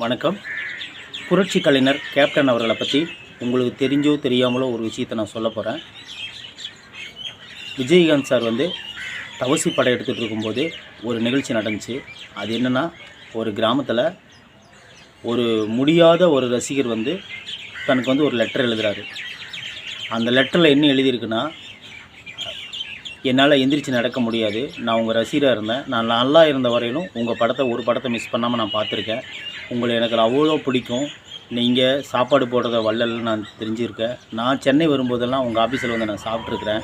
வணக்கம். புரட்சி கலைஞர் கேப்டன் அவர்களை பற்றி உங்களுக்கு தெரிஞ்சோ தெரியாமலோ ஒரு விஷயத்தை நான் சொல்ல போகிறேன் விஜயகாந்த் சார் வந்து தவசி படம் எடுத்துகிட்டு இருக்கும்போது ஒரு நிகழ்ச்சி நடந்துச்சு. அது என்னென்னா ஒரு கிராமத்தில் ஒரு முடியாத ஒரு ரசிகர் வந்து தனக்கு வந்து ஒரு லெட்டர் எழுதுறாரு. அந்த லெட்டரில் என்ன எழுதியிருக்குன்னா என்னால் எந்திரிச்சு நடக்க முடியாது. நான் உங்கள் ரசிகராக இருந்தேன். நான் நல்லா இருந்த வரையிலும் உங்கள் படத்தை ஒரு படத்தை மிஸ் பண்ணாமல் நான் பார்த்துருக்கேன். உங்களை எனக்கு அவ்வளோ பிடிக்கும். நீங்கள் சாப்பாடு போடுறத வள்ளல்னு நான் தெரிஞ்சிருக்கேன். நான் சென்னை வரும்போதெல்லாம் உங்கள் ஆஃபீஸில் வந்து நான் சாப்பிட்ருக்குறேன்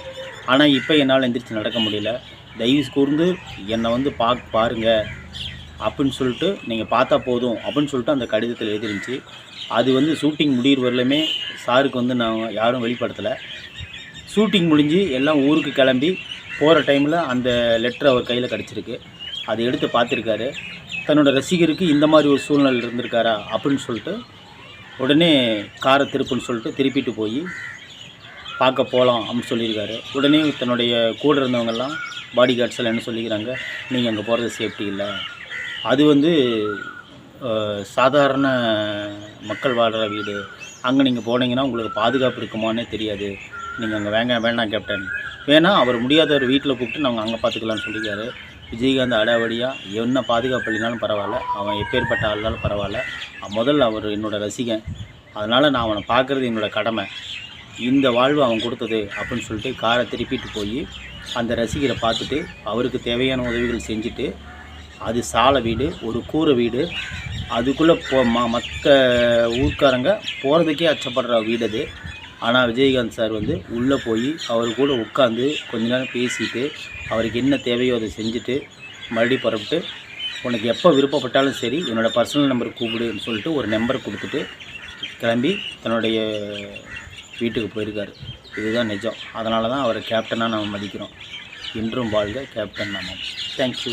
ஆனால் இப்போ என்னால் எந்திரிச்சு நடக்க முடியல. தயவு கூர்ந்து என்னை வந்து பா பாருங்கள் அப்படின்னு சொல்லிட்டு நீங்கள் பார்த்தா போதும் அப்படின்னு சொல்லிட்டு அந்த கடிதத்தில் எழுதிருந்துச்சு. அது வந்து ஷூட்டிங் முடியிற வரலுமே சாருக்கு வந்து நான் யாரும் வெளிப்படுத்தலை. ஷூட்டிங் முடிஞ்சு எல்லாம் ஊருக்கு கிளம்பி போகிற டைமில் அந்த லெட்டர் அவர் கையில் கிடச்சிருக்கு. அதை எடுத்து பார்த்துருக்காரு. தன்னோட ரசிகருக்கு இந்த மாதிரி ஒரு சூழ்நிலை இருந்திருக்காரா அப்படின்னு சொல்லிட்டு உடனே காரை திருப்புன்னு சொல்லிட்டு திருப்பிட்டு போய் பார்க்க போகலாம் அப்படின்னு சொல்லியிருக்காரு. உடனே தன்னுடைய கூட இருந்தவங்கெல்லாம் பாடி கார்ட்ஸ் எல்லாம் என்ன சொல்லிக்கிறாங்க நீங்கள் அங்கே போகிறது சேஃப்டி இல்லை. அது வந்து சாதாரண மக்கள் வாழ்கிற வீடு. அங்கே நீங்கள் போனீங்கன்னா உங்களுக்கு பாதுகாப்பு இருக்குமானே தெரியாது. நீங்கள் அங்கே வேங்க வேண்டாம் கேப்டன் வேணால் அவர் முடியாதவர் வீட்டில் கூப்பிட்டு நாங்கள் அங்கே பார்த்துக்கலாம்னு சொல்லியிருக்காரு. விஜயகாந்த் அடாவடியாக என்ன பாதுகாப்பு இல்லைனாலும் பரவாயில்ல அவன் எப்பேற்பட்ட ஆளுனாலும் பரவாயில்ல. முதல்ல அவர் என்னோட ரசிகன். அதனால் நான் அவனை பார்க்குறது என்னோட கடமை. இந்த வாழ்வு அவன் கொடுத்தது அப்படின்னு சொல்லிட்டு காரை திருப்பிட்டு போய் அந்த ரசிகரை பார்த்துட்டு அவருக்கு தேவையான உதவிகள் செஞ்சுட்டு அது சாலை வீடு ஒரு கூரை வீடு அதுக்குள்ளே போ ம மற்ற ஊர்க்காரங்க போகிறதுக்கே அச்சப்படுற வீடு அது ஆனால் விஜயகாந்த் சார் வந்து உள்ளே போய் அவர் கூட உட்காந்து கொஞ்ச நேரம் பேசிட்டு அவருக்கு என்ன தேவையோ அதை செஞ்சுட்டு மறுபடியும் புறப்பட்டு உனக்கு எப்போ விருப்பப்பட்டாலும் சரி என்னோடய பர்சனல் நம்பர் கூப்பிடுன்னு சொல்லிட்டு ஒரு நம்பர் கொடுத்துட்டு கிளம்பி தன்னுடைய வீட்டுக்கு போயிருக்காரு. இதுதான் நிஜம். அதனால தான் அவரை கேப்டனாக நம்ம மதிக்கிறோம். இன்றும் வாழ்க கேப்டன் நாமம் தேங்க்யூ